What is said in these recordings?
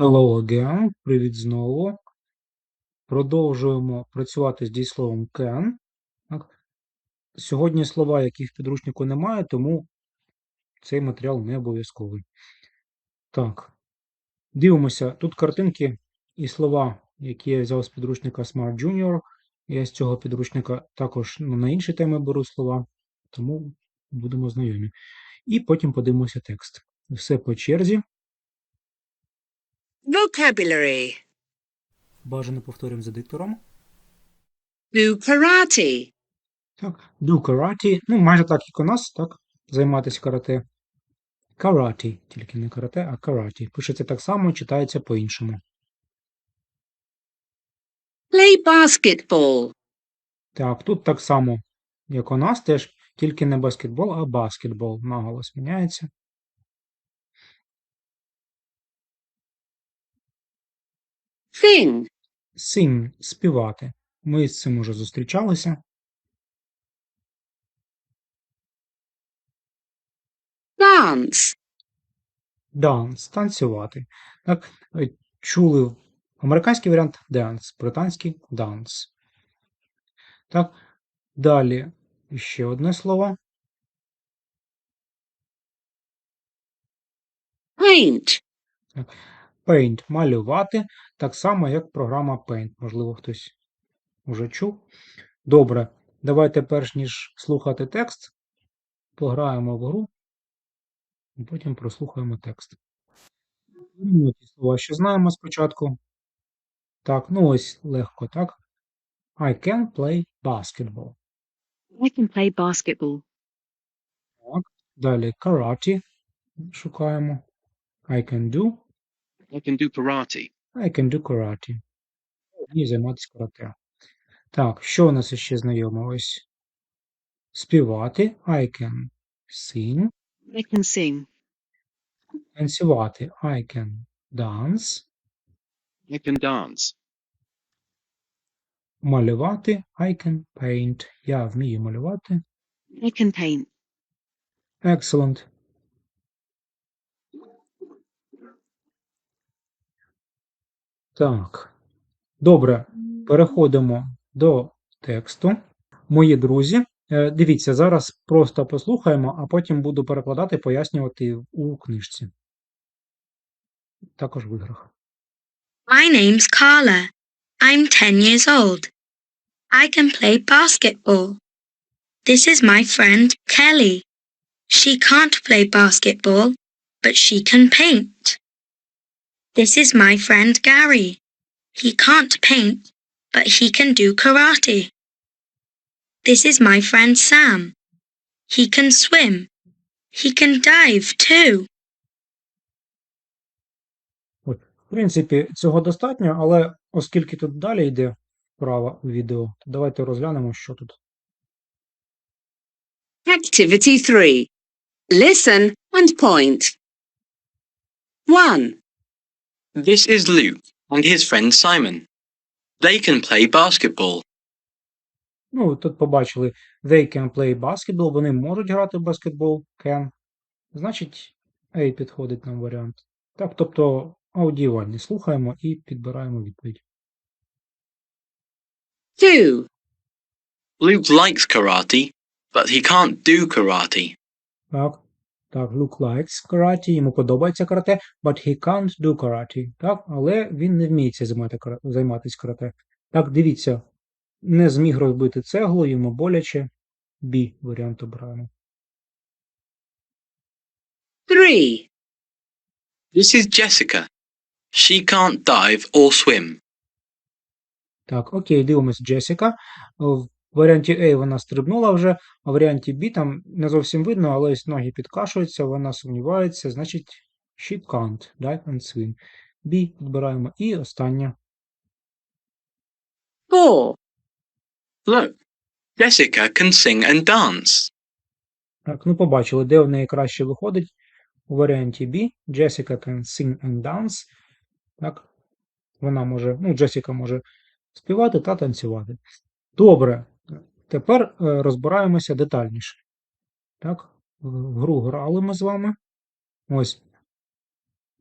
Hello again. Привіт знову. Продовжуємо працювати з дієсловом can. Сьогодні слова, яких в підручнику немає, тому цей матеріал не обов'язковий. Так. Дивимося. Тут картинки і слова, які я взяв з підручника Smart Junior. Я з цього підручника також на інші теми беру слова, тому будемо знайомі. І потім подивимося текст. Все по черзі. Vocabulary. Бажано повторюємо за диктором. Do karate. Так, do karate. Ну, майже так, як у нас, так? Займатися карате. Караті, тільки не карате, а караті. Пишеться так само, читається по-іншому. Play basketball. Так, тут так само, як у нас теж, тільки не баскетбол, а баскетбол. Наголос міняється. Sing. Sing – співати. Ми з цим уже зустрічалися. Dance. Dance – танцювати. Так, е, чули американський варіант dance, британський dance. Так, далі ще одне слово. Paint. Paint – малювати, так само, як програма Paint. Можливо, хтось уже чув. Добре, давайте перш ніж слухати текст, пограємо в гру, і потім прослухаємо текст. Ну, ті слова, що знаємо спочатку. Так, ну ось легко, так? I can play basketball. I can play basketball. Так. Далі karate шукаємо. I can do. I can do karate. I can do karate. Вмію займатися карате. Так, що у нас ще знайомо? Ось співати. I can sing. I can sing. Танцювати. I can dance. I can dance. Малювати. I can paint. Я вмію малювати. I can paint. Excellent. Так. Добре. Переходимо до тексту. Мої друзі, е, дивіться, зараз просто послухаємо, а потім буду перекладати, пояснювати у книжці. Також в іграх. My name's Carla. I'm 10 years old. I can play basketball. This is my friend Kelly. She can't play basketball, but she can paint. This is my friend Gary. He can't paint, but he can do karate. This is my friend Sam. He can swim. He can dive too. От, в принципі, цього достатньо, але оскільки тут далі йде вправа у відео, то давайте розглянемо, що тут. Activity 3. Listen and point. 1, This is Luke and his friend Simon. They can play basketball. Ну, тут побачили they can play basketball, вони можуть грати в баскетбол, can. Значить, A підходить нам варіант. Так, тобто аудіювальний слухаємо і підбираємо відповідь. 2, Luke likes karate, but he can't do karate. Так, так, Luke likes karate, йому подобається карате, but he can't do karate. Так, але він не вміється займати, займатися карате. Так, дивіться, не зміг розбити цеглу, йому боляче. B варіант обираємо. 3, This is Jessica. She can't dive or swim. Так, окей, дивимось Джесіка. В варіанті A вона стрибнула вже, а в варіанті B там не зовсім видно, але ось ноги підкашуються, вона сумнівається, значить she can't dive and swim. B підбираємо. І останнє. 4, Look, Jessica can sing and dance. Так, ну побачили, де в неї краще виходить. У варіанті B Jessica can sing and dance. Так, вона може, ну, Джесіка може співати та танцювати. Добре, тепер е, розбираємося детальніше. Так, в гру грали ми з вами. Ось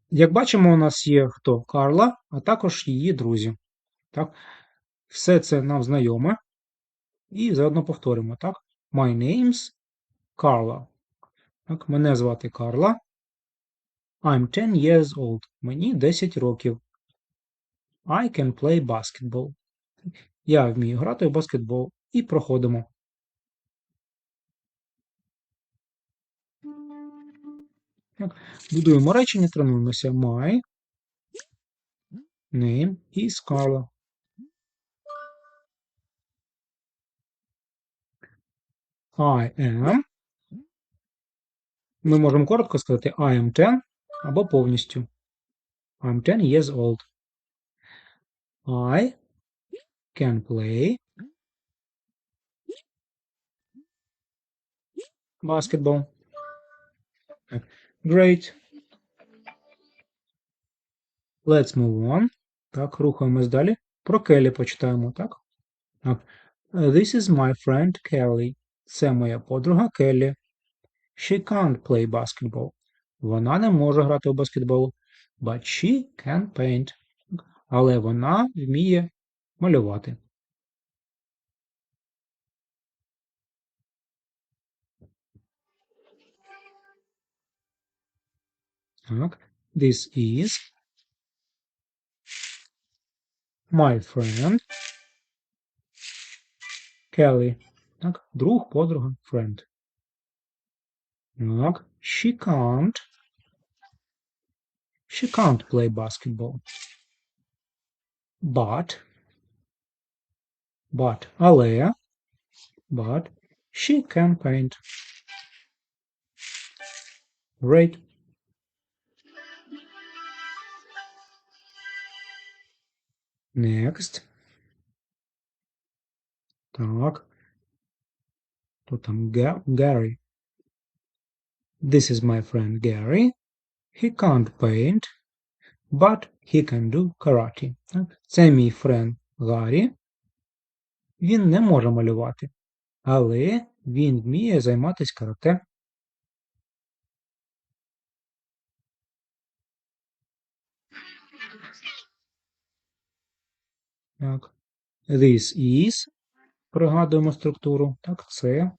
Як бачимо, у нас є хто? Карла, а також її друзі. Так? Все це нам знайоме. І заодно повторимо, так? My name's Carla. Так, мене звати Карла. I'm 10 years old. Мені 10 років. I can play basketball. Я вмію грати в баскетбол. І проходимо. Будуємо речення, тренуємося. My name is Carla. I am. Ми можемо коротко сказати I am 10 або повністю. I'm 10 years old. I can play basketball. Так, Great. Let's move on. Так, рухаємось далі. Про Келі почитаємо, так? Так. Uh, This is my friend Kelly. Це моя подруга Келлі. She can't play basketball. Вона не може грати у баскетбол. But she can paint. Але вона вміє малювати. Так. This is my friend Kelly. Так, друг, подруга, friend. Так, she can't. She can't play basketball. But, but, але, but, she can paint. Great. Next. Так. Хто там? Ga- Gary. This is my friend Gary. He can't paint, but he can do karate. Це мій френд Гаррі. Він не може малювати, але він вміє займатися карате. Так. This is. Пригадуємо структуру. Так, це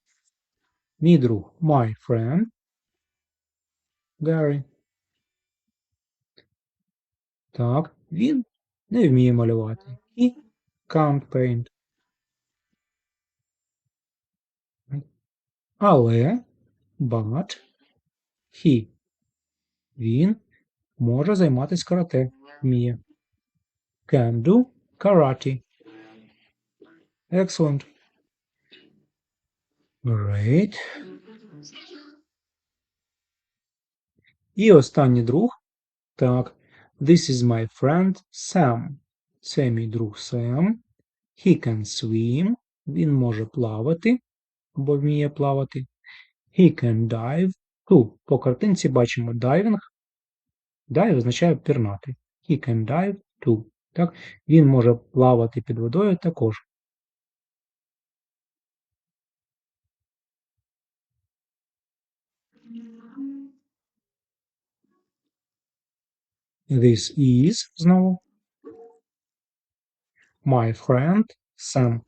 мій друг. My friend. Gary. Так, він не вміє малювати. He can't paint. Але, but, he. Він може займатися карате. Вміє. Can do karate. Excellent. Great. І останній друг. Так. This is my friend Sam. Це мій друг Sam. He can swim. Він може плавати або вміє плавати. He can dive. Ту по картинці бачимо diving. Dive означає пірнати. He can dive too. Так? Він може плавати під водою також. This is знову. My friend Sam.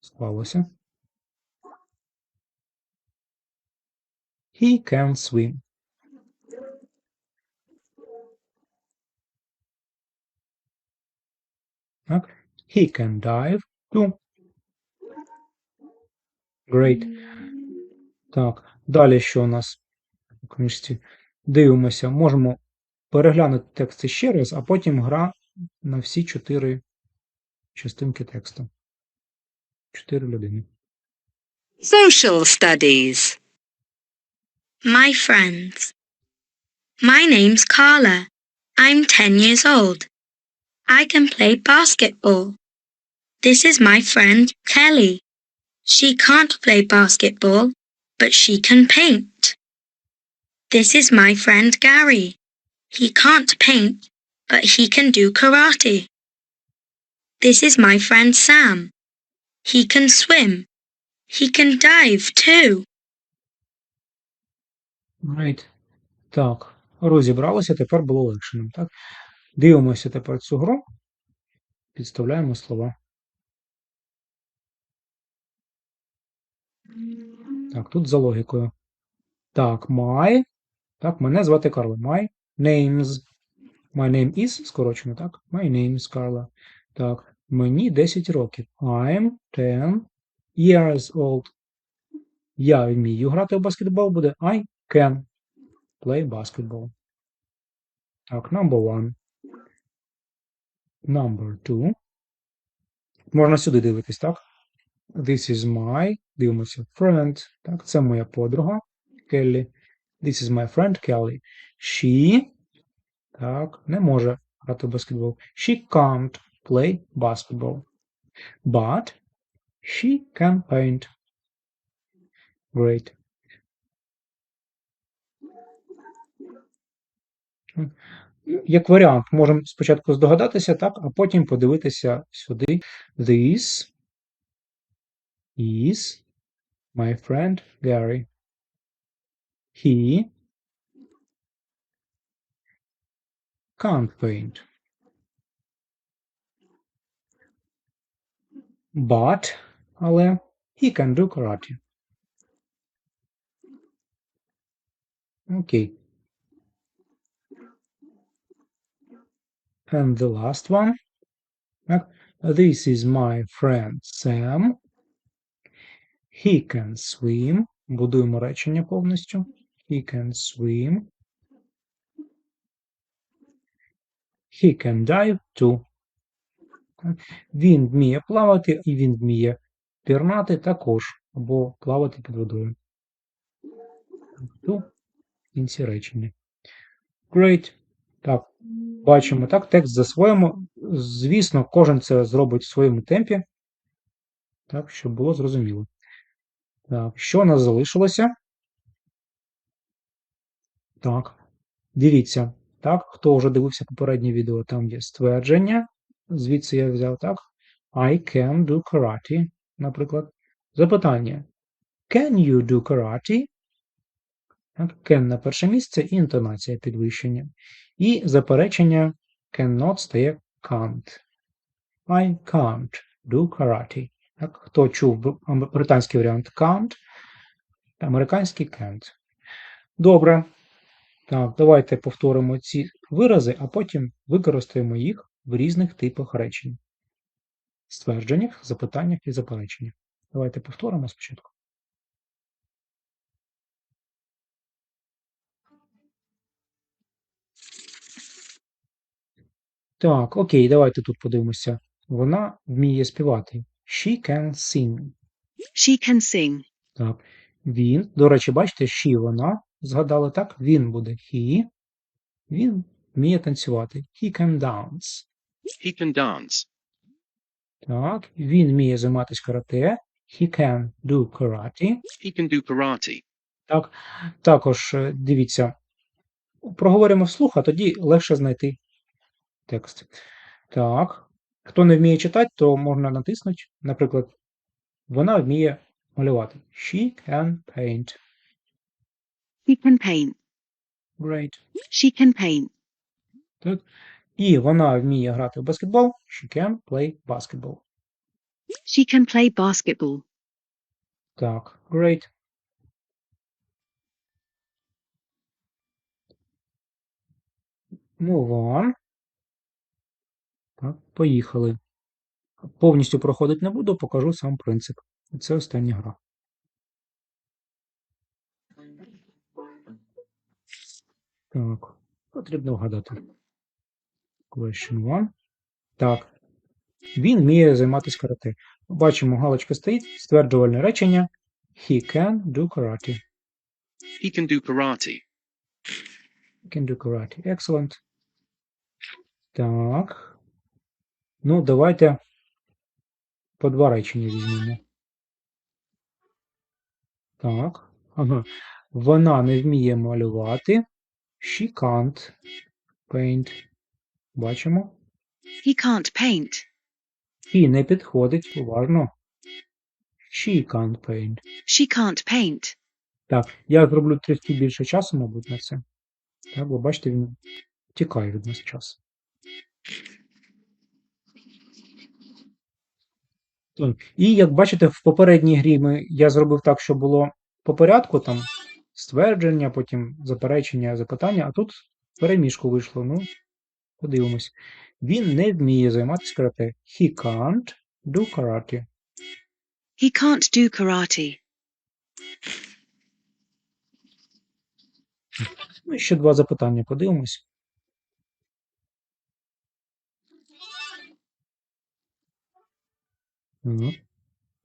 Склалося. He can swim. Так. He can dive too. Great. Так, далі що у нас у книжці? Дивимося, можемо переглянути текст ще раз, а потім гра на всі чотири частинки тексту. Чотири людини. Social studies. My friends. My name's Carla. I'm 10 years old. I can play basketball. This is my friend Kelly. She can't play basketball, but she can paint. This is my friend Gary. He can't paint, but he can do karate. This is my friend Sam. He can swim. He can dive too. Great. Так, розібралися, тепер було легше нам, так? Дивимося тепер цю гру, підставляємо слова. Так, тут за логікою. Так, my. Так, мене звати Карла. My name's. My name is скорочено, так? My name is Carla. Так, мені 10 років. I'm 10 years old. Я вмію грати в баскетбол, буде I can play basketball. Так, number one. Number two. Можна сюди дивитись, так? This is my, дивимося, friend. Так, це моя подруга Келлі. This is my friend Kelly. She, так, не може грати в баскетбол. She can't play basketball. But she can paint. Great. Як варіант, можемо спочатку здогадатися, так, а потім подивитися сюди. This is my friend Gary. He can't paint. But, але he can do karate. Окей. And the last one. This is my friend Sam. He can swim. Будуємо речення повністю. He can swim. He can dive too. Він вміє плавати і він вміє пірнати також, або плавати під водою. Ту кінці речення. Great. Так, бачимо, так, текст засвоїмо. Звісно, кожен це зробить в своєму темпі. Так, щоб було зрозуміло. Так, що у нас залишилося? Так, дивіться, так, хто вже дивився попереднє відео, там є ствердження. Звідси я взяв так. I can do karate, наприклад. Запитання. Can you do karate? Так, Can на перше місце і інтонація підвищення. І заперечення cannot стає can't. I can't do karate. Так, хто чув британський варіант can't, американський can't. Добре. Так, давайте повторимо ці вирази, а потім використаємо їх в різних типах речень. Ствердженнях, запитаннях і запереченнях. Давайте повторимо спочатку. Так, окей, давайте тут подивимося. Вона вміє співати. She can sing. She can sing. Так. Він, до речі, бачите, she вона згадали так. Він буде he. Він вміє танцювати. He can dance. He can dance. Так. Він вміє займатися карате. He can do karate. He can do karate. Так. Також е, дивіться, проговоримо вслух, а тоді легше знайти текст. Так. Хто не вміє читати, то можна натиснути. Наприклад, вона вміє малювати. She can paint. He can paint. Great. She can paint. Так. І вона вміє грати в баскетбол. She can play basketball. She can play basketball. Так, great. Move on. Так, поїхали. Повністю проходити не буду, покажу сам принцип. Це остання гра. Так, потрібно вгадати. Question one. Так. Він вміє займатися карате. Бачимо, галочка стоїть, стверджувальне речення. He can do karate. He can do karate. He can do karate. Excellent. Так. Ну, давайте по два речення візьмемо. Так. Ага. Вона не вміє малювати. She can't paint. Бачимо. He can't paint. І не підходить. Уважно. She can't paint. She can't paint. Так, я зроблю трішки більше часу, мабуть, на це. Так, бо бачите, він тікає від нас час. І як бачите, в попередній грі ми, я зробив так, що було по порядку, там ствердження, потім заперечення, запитання, а тут переміжку вийшло. Ну, подивимось. Він не вміє займатися карате. He can't do karate. He can't do karate. Ну, ще два запитання подивимось.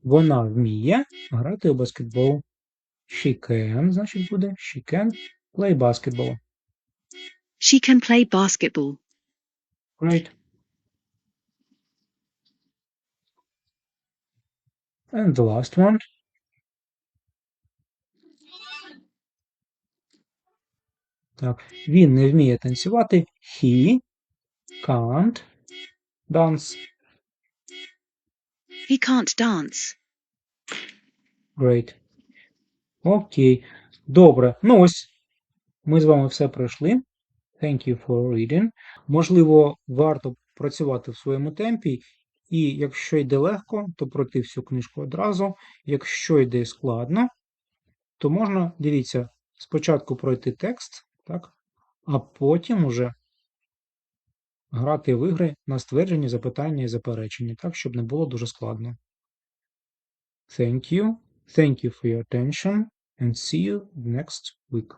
Вона вміє грати у баскетбол. She can, значить буде. She can play basketball. She can play basketball. Great. And the last one. Так, він не вміє танцювати. He can't dance. He can't dance. Great. Окей. Добре. Ну ось, ми з вами все пройшли. Thank you for reading. Можливо, варто працювати в своєму темпі, і якщо йде легко, то пройти всю книжку одразу. Якщо йде складно, то можна, дивіться, спочатку пройти текст, так? а потім уже грати в ігри на стверджені, запитання і заперечення, так, щоб не було дуже складно. Thank you. Thank you for your attention and see you next week.